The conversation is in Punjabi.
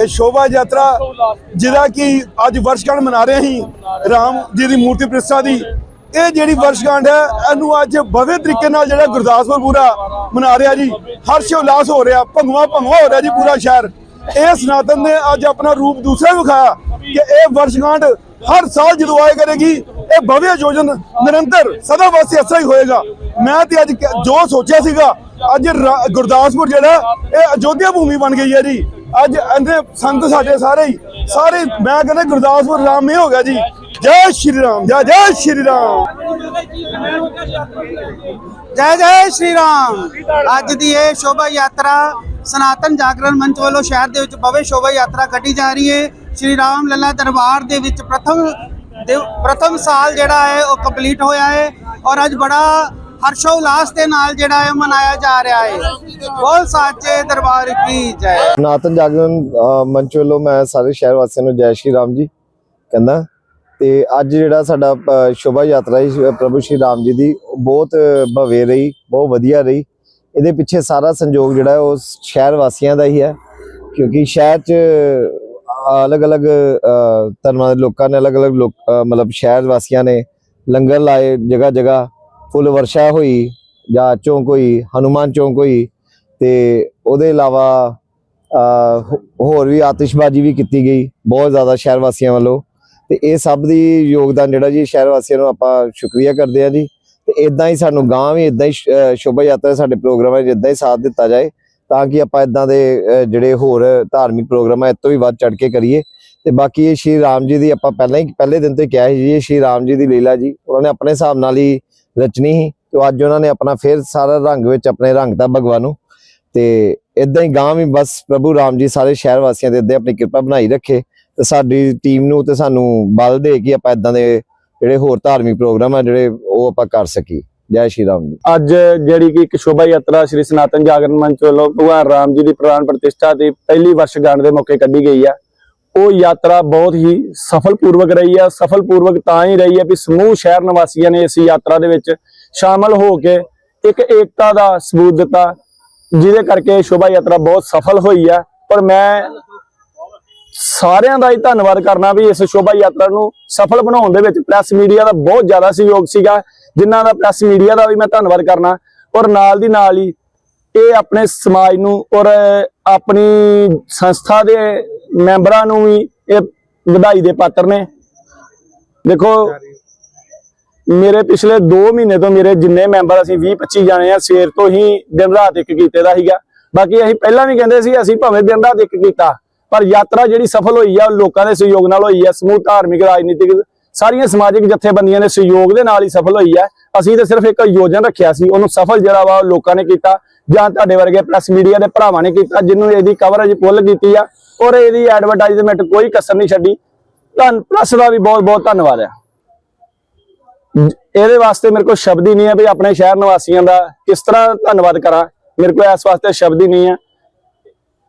ਇਹ ਸ਼ੋਭਾ ਯਾਤਰਾ ਜਿਹੜਾ ਕਿ ਅੱਜ ਵਰਸ਼ਗੰਢ ਮਨਾ ਰਹੇ ਹੀ ਰਾਮ ਜੀ ਦੀ ਮੂਰਤੀ ਪ੍ਰਤਿਸ਼ਠਾ ਦੀ। ਇਹ ਜਿਹੜੀ ਵਰਸ਼ਗੰਢ ਹੈ, ਇਹਨੂੰ ਅੱਜ ਭਵਯ ਤਰੀਕੇ ਨਾਲ ਜਿਹੜਾ ਗੁਰਦਾਸਪੁਰ ਪੂਰਾ ਮਨਾ ਰਿਹਾ ਜੀ। ਹਰਸ਼ ਉਲਾਸ ਹੋ ਰਿਹਾ, ਭੰਗਵਾ ਭੰਗਵਾ ਹੋ ਰਿਹਾ ਜੀ ਪੂਰਾ ਸ਼ਹਿਰ। ਇਹ ਸਨਾਤਨ ਨੇ ਅੱਜ ਆਪਣਾ ਰੂਪ ਦੂਸਰਾ ਵਿਖਾਇਆ ਕਿ ਇਹ ਵਰਸ਼ਗੰਢ ਹਰ ਸਾਲ ਜਦੋਂ ਆਏ ਕਰੇਗੀ, ਇਹ ਭਵਯ ਆਯੋਜਨ ਨਿਰੰਤਰ ਸਦਾ ਵਾਸੀ ਅਸਰ ਹੀ ਹੋਏਗਾ। ਮੈਂ ਤੇ ਅੱਜ ਜੋ ਸੋਚਿਆ ਸੀਗਾ, ਅੱਜ ਗੁਰਦਾਸਪੁਰ ਜਿਹੜਾ, ਇਹ ਅਯੋਧਿਆ ਭੂਮੀ ਬਣ ਗਈ ਹੈ ਜੀ। ਅੱਜ ਇਹਦੇ ਸੰਤ ਸਾਡੇ ਸਾਰੇ ਹੀ, ਸਾਰੇ ਮੈਂ ਕਹਿੰਦਾ ਗੁਰਦਾਸਪੁਰ ਰਾਮ ਹੀ ਹੋ ਗਿਆ ਜੀ। ਜੈ ਸ਼੍ਰੀ ਰਾਮ, ਜੈ ਜੈ ਸ਼੍ਰੀ ਰਾਮ। ਜੈ ਜੈ ਸ਼੍ਰੀ ਰਾਮ। ਅੱਜ ਦੀ ਇਹ ਸ਼ੋਭਾ ਯਾਤਰਾ ਸਨਾਤਨ ਜਾਗਰਣ ਮੰਚ ਵੱਲੋਂ ਸ਼ਹਿਰ ਦੇ ਵਿੱਚ ਭਵੇ ਸ਼ੋਭਾ ਯਾਤਰਾ ਕੱਢੀ ਜਾ ਰਹੀ ਹੈ। ਸ਼੍ਰੀ ਰਾਮ ਲੱਲਾ ਦਰਬਾਰ ਦੇ ਵਿੱਚ ਪ੍ਰਥਮ ਪ੍ਰਥਮ ਸਾਲ ਜਿਹੜਾ ਹੈ, ਉਹ ਕੰਪਲੀਟ ਹੋਇਆ ਹੈ। ਔਰ ਅੱਜ ਬੜਾ ਹਰਸ਼ੋ ਉਲਾਸ ਦੇ ਨਾਲ ਜਿਹੜਾ ਹੈ ਮਨਾਇਆ ਜਾ ਰਿਹਾ ਹੈ। ਬੋਲ ਸਾਚੇ ਦਰਬਾਰ ਕੀ ਜੈ। ਸਨਾਤਨ ਜਾਗਰਣ ਮੰਚ ਵੱਲੋਂ ਮੈਂ ਸਾਰੇ ਸ਼ਹਿਰ ਵਾਸੀਆਂ ਨੂੰ ਜੈ ਸ਼੍ਰੀ ਰਾਮ ਜੀ ਕਹਿੰਦਾ। ਤੇ ਅੱਜ ਜਿਹੜਾ ਸਾਡਾ ਸ਼ੋਭਾ ਯਾਤਰਾ ਹੈ ਪ੍ਰਭੂ ਸ਼੍ਰੀ ਰਾਮ ਜੀ ਦੀ ਬਹੁਤ ਭਵੇ ਰਹੀ ਬਹੁਤ ਵਧੀਆ ਰਹੀ। ਇਹਦੇ ਪਿੱਛੇ ਸਾਰਾ ਸੰਯੋਗ ਜਿਹੜਾ ਉਹ ਸ਼ਹਿਰ ਵਾਸੀਆਂ ਦਾ ਹੀ ਹੈ। ਕਿਉਂਕਿ ਸ਼ਹਿਰ 'ਚ ਅਲੱਗ-ਅਲੱਗ ਅ, ਧਰਮਾਂ ਦੇ ਲੋਕਾਂ ਨੇ ਅਲੱਗ-ਅਲੱਗ ਲੋਕ ਮਤਲਬ ਸ਼ਹਿਰ ਵਾਸੀਆਂ ਨੇ ਲੰਗਰ ਲਾਏ ਜਗ੍ਹਾ ਜਗ੍ਹਾ ਫੁੱਲ ਵਰਸ਼ਾ ਹੋਈ ਜਾਂ ਚੌਂਕ ਹੋਈ, ਹਨੂਮਾਨ ਚੌਂਕ ਹੋਈ ਤੇ ਉਹਦੇ ਇਲਾਵਾ ਹੋਰ ਵੀ ਆਤਿਸ਼ਬਾਜ਼ੀ ਵੀ ਕੀਤੀ ਗਈ ਬਹੁਤ ਜ਼ਿਆਦਾ ਸ਼ਹਿਰ ਵਾਸੀਆਂ ਵੱਲੋਂ ਤੇ ਇਹ ਸਭ ਦੀ ਯੋਗਦਾਨ ਜਿਹੜਾ ਜੀ ਸ਼ਹਿਰ ਵਾਸੀਆਂ ਨੂੰ ਆਪਾਂ ਸ਼ੁਕਰੀਆ ਕਰਦੇ ਹਾਂ ਜੀ ਤੇ ਇਦਾਂ ਹੀ ਸਾਨੂੰ ਗਾਂ ਵੀ ਇਦਾਂ ਹੀ ਸ਼ੋਭਾ ਯਾਤਰਾ ਸਾਡੇ ਪ੍ਰੋਗਰਾਮਾਂ 'ਚ ਇਦਾਂ ਹੀ ਸਾਥ ਦਿੱਤਾ ਜਾਏ ਤਾਂ ਕਿ ਆਪਾਂ ਇਦਾਂ ਦੇ ਜਿਹੜੇ ਹੋਰ ਧਾਰਮਿਕ ਪ੍ਰੋਗਰਾਮ ਹੈ ਇਹ ਤੋਂ ਵੀ ਵੱਧ ਚੜ ਕੇ ਕਰੀਏ ਤੇ ਬਾਕੀ ਇਹ ਸ਼੍ਰੀ ਰਾਮ ਜੀ ਦੀ ਆਪਾਂ ਪਹਿਲਾਂ ਹੀ, ਪਹਿਲੇ ਦਿਨ ਤੋਂ ਕਿਹਾ ਸੀ ਜੀ ਸ਼੍ਰੀ ਰਾਮ ਜੀ ਦੀ ਲੀਲਾ ਜੀ, ਉਹਨਾਂ ਨੇ ਆਪਣੇ ਹਿਸਾਬ ਨਾਲ ਹੀ ਰਚਨੀ ਸੀ ਤੇ ਅੱਜ ਉਹਨਾਂ ਨੇ ਆਪਣਾ ਫਿਰ ਸਾਰਾ ਰੰਗ ਵਿੱਚ ਆਪਣੇ ਰੰਗਤਾ ਭਗਵਾਨ ਨੂੰ ਤੇ ਇਦਾਂ ਹੀ ਗਾਂ ਵੀ ਬਸ ਪ੍ਰਭੂ ਰਾਮ ਜੀ ਸਾਰੇ ਸ਼ਹਿਰ ਵਾਸੀਆਂ ਦੇ ਅੱਦੇ ਆਪਣੀ ਕਿਰਪਾ ਬਣਾਈ ਰੱਖੇ ਤੇ ਸਾਡੀ ਟੀਮ ਨੂੰ ਤੇ ਸਾਨੂੰ ਬਲ ਦੇ ਕੇ ਆਪਾਂ ਇਦਾਂ ਦੇ ਜਿਹੜੇ ਹੋਰ ਧਾਰਮਿਕ ਪ੍ਰੋਗਰਾਮ ਆ ਜਿਹੜੇ ਉਹ ਆਪਾਂ ਕਰ ਸਕੀ ਜੈ ਸ਼੍ਰੀ ਰਾਮ ਜੀ। ਅੱਜ ਜਿਹੜੀ ਕਿ ਇੱਕ ਸ਼ੋਭਾ ਯਾਤਰਾ ਸ੍ਰੀ ਸਨਾਤਨ ਜਾਗਰਣ ਮੰਚ ਵੱਲੋਂ ਭਗਵਾਨ ਰਾਮ ਜੀ ਦੀ ਪ੍ਰਾਣ ਪ੍ਰਤਿਸ਼ਠਾ ਦੀ ਪਹਿਲੀ ਵਰਸ਼ਗਾਂਠ ਦੇ ਮੌਕੇ ਕੱਢੀ ਗਈ ਆ। ਉਹ ਯਾਤਰਾ ਬਹੁਤ ਹੀ ਸਫਲਪੂਰਵਕ ਰਹੀ ਹੈ ਸਫਲਪੂਰਵਕ ਤਾਂ ਹੀ ਰਹੀ ਹੈ ਵੀ ਸਮੂਹ ਸ਼ਹਿਰ ਨਿਵਾਸੀਆਂ ਨੇ ਇਸ ਯਾਤਰਾ ਦੇ ਵਿੱਚ ਸ਼ਾਮਲ ਹੋ ਕੇ ਇੱਕ ਏਕਤਾ ਦਾ ਸਬੂਤ ਦਿੱਤਾ, ਜਿਹਦੇ ਕਰਕੇ ਸ਼ੋਭਾ ਯਾਤਰਾ ਬਹੁਤ ਸਫਲ ਹੋਈ ਹੈ ਪਰ ਮੈਂ ਸਾਰਿਆਂ ਦਾ ਹੀ ਧੰਨਵਾਦ ਕਰਨਾ ਵੀ ਇਸ ਸ਼ੋਭਾ ਯਾਤਰਾ ਨੂੰ ਸਫਲ ਬਣਾਉਣ ਦੇ ਵਿੱਚ ਪ੍ਰੈਸ ਮੀਡੀਆ ਦਾ ਬਹੁਤ ਜ਼ਿਆਦਾ ਸਹਿਯੋਗ ਸੀਗਾ, ਜਿਨ੍ਹਾਂ ਦਾ ਪ੍ਰੈਸ ਮੀਡੀਆ ਦਾ ਵੀ ਮੈਂ ਧੰਨਵਾਦ ਕਰਨਾ। ਔਰ ਨਾਲ ਦੀ ਨਾਲ ਹੀ ਇਹ ਆਪਣੇ ਸਮਾਜ ਨੂੰ ਔਰ ਆਪਣੀ ਸੰਸਥਾ ਦੇ ਮੈਂਬਰਾਂ ਨੂੰ ਵੀ ਇਹ ਵਧਾਈ ਦੇ ਪਾਤਰ ਨੇ। ਦੇਖੋ, ਮੇਰੇ ਪਿਛਲੇ 2 ਮਹੀਨੇ ਤੋਂ ਮੇਰੇ ਜਿੰਨੇ ਮੈਂਬਰ, ਅਸੀਂ 20 25 ਜਾਣੇ ਆ, ਸਵੇਰ ਤੋਂ ਹੀ ਦਿਨ ਰਾਤ ਇੱਕ ਕੀਤੇ ਦਾ ਸੀਗਾ। ਬਾਕੀ ਅਸੀਂ ਪਹਿਲਾਂ ਵੀ ਕਹਿੰਦੇ ਸੀ, ਅਸੀਂ ਭਾਵੇਂ ਦਿਨ ਰਾਤ ਇੱਕ ਕੀਤਾ, ਪਰ ਯਾਤਰਾ ਜਿਹੜੀ ਸਫਲ ਹੋਈ ਆ, ਉਹ ਲੋਕਾਂ ਦੇ ਸਹਿਯੋਗ ਨਾਲ ਹੋਈ ਆ, ਸਮੂਹ ਧਾਰਮਿਕ, ਰਾਜਨੀਤਿਕ ਸਾਰੀਆਂ ਸਮਾਜਿਕ ਜਥੇਬੰਦੀਆਂ ਦੇ ਸਹਿਯੋਗ ਦੇ ਨਾਲ ਹੀ ਸਫਲ ਹੋਈ ਹੈ। ਅਸੀਂ ਤਾਂ ਸਿਰਫ ਇੱਕ ਯੋਜਨ ਰੱਖਿਆ ਸੀ, ਉਹਨੂੰ ਸਫਲ ਜਿਹੜਾ ਵਾ ਉਹ ਲੋਕਾਂ ਨੇ ਕੀਤਾ ਜਾਂ ਤੁਹਾਡੇ ਵਰਗੇ ਪ੍ਰੈਸ ਮੀਡੀਆ ਦੇ ਭਰਾਵਾਂ ਨੇ ਕੀਤਾ ਜਿਹਨੂੰ ਇਹਦੀ ਕਵਰੇਜ ਫੁੱਲ ਕੀਤੀ ਆ ਔਰ ਇਹਦੀ ਐਡਵਰਟਾਈਜ਼ਮੈਂਟ ਕੋਈ ਕਸਰ ਨਹੀਂ ਛੱਡੀ। ਧੰਨ ਪ੍ਰੈਸ ਦਾ ਵੀ ਬਹੁਤ ਬਹੁਤ ਧੰਨਵਾਦ ਹੈ ਇਹਦੇ ਵਾਸਤੇ ਮੇਰੇ ਕੋਲ ਸ਼ਬਦ ਹੀ ਨਹੀਂ ਹੈ ਵੀ ਆਪਣੇ ਸ਼ਹਿਰ ਨਿਵਾਸੀਆਂ ਦਾ ਕਿਸ ਤਰ੍ਹਾਂ ਧੰਨਵਾਦ ਕਰਾਂ। ਮੇਰੇ ਕੋਲ ਇਸ ਵਾਸਤੇ ਸ਼ਬਦ ਹੀ ਨਹੀਂ ਹੈ